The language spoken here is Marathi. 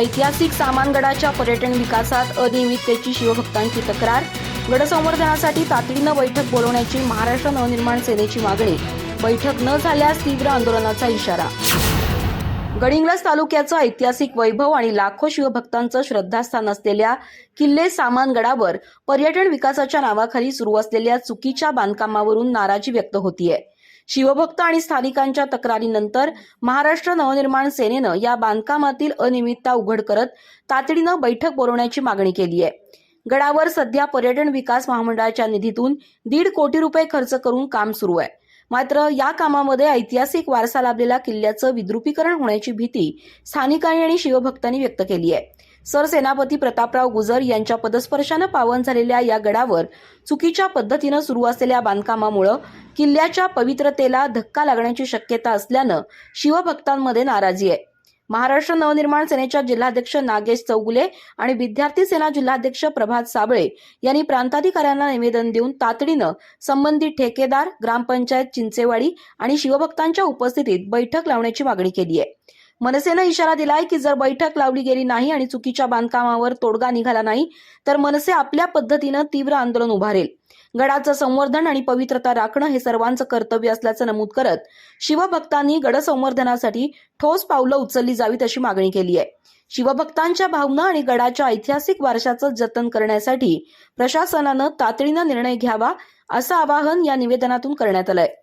ऐतिहासिक सामानगडाच्या पर्यटन विकासात अनियमिततेची शिवभक्तांची तक्रार. गडसंवर्धनासाठी तातडीनं बैठक बोलवण्याची महाराष्ट्र नवनिर्माण सेनेची मागणी. बैठक न झाल्यास तीव्र आंदोलनाचा इशारा. गडिंग्लज तालुक्याचं ऐतिहासिक वैभव आणि लाखो शिवभक्तांचं श्रद्धास्थान असलेल्या किल्ले सामानगडावर पर्यटन विकासाच्या नावाखाली सुरू असलेल्या चुकीच्या बांधकामावरून नाराजी व्यक्त होतीये. शिवभक्त आणि स्थानिकांच्या तक्रारीनंतर महाराष्ट्र नवनिर्माण सेनेनं या बांधकामातील अनियमितता उघड करत तातडीनं बैठक बोलवण्याची मागणी केली आहे. गडावर सध्या पर्यटन विकास महामंडळाच्या निधीतून दीड कोटी रुपये खर्च करून काम सुरू आहे. मात्र या कामामध्ये ऐतिहासिक वारसा लाभलेल्या किल्ल्याचं विद्रुपीकरण होण्याची भीती स्थानिकांनी आणि शिवभक्तांनी व्यक्त केली आहे. सरसेनापती प्रतापराव गुजर यांच्या पदस्पर्शानं पावन झालेल्या या गडावर चुकीच्या पद्धतीनं सुरू असलेल्या बांधकामामुळं किल्ल्याच्या पवित्रतेला धक्का लागण्याची शक्यता असल्यानं शिवभक्तांमध्ये नाराजी आहे. महाराष्ट्र नवनिर्माण सेनेच्या जिल्हाध्यक्ष नागेश चौगुले आणि विद्यार्थी सेना जिल्हाध्यक्ष प्रभात साबळे यांनी प्रांताधिकाऱ्यांना निवेदन देऊन तातडीनं संबंधित ठेकेदार ग्रामपंचायत चिंचेवाडी आणि शिवभक्तांच्या उपस्थितीत बैठक लावण्याची मागणी केली आहे. मनसेनं इशारा दिलाय की जर बैठक लावली गेली नाही आणि चुकीच्या बांधकामावर तोडगा निघाला नाही तर मनसे आपल्या पद्धतीनं तीव्र आंदोलन उभारेल. गडाचं संवर्धन आणि पवित्रता राखणं हे सर्वांचं कर्तव्य असल्याचं नमूद करत शिवभक्तांनी गड संवर्धनासाठी ठोस पावलं उचलली जावीत अशी मागणी केली आहे. शिवभक्तांच्या भावना आणि गडाच्या ऐतिहासिक वारशाचं जतन करण्यासाठी प्रशासनानं तातडीनं निर्णय घ्यावा असं आवाहन या निवेदनातून करण्यात आलंय.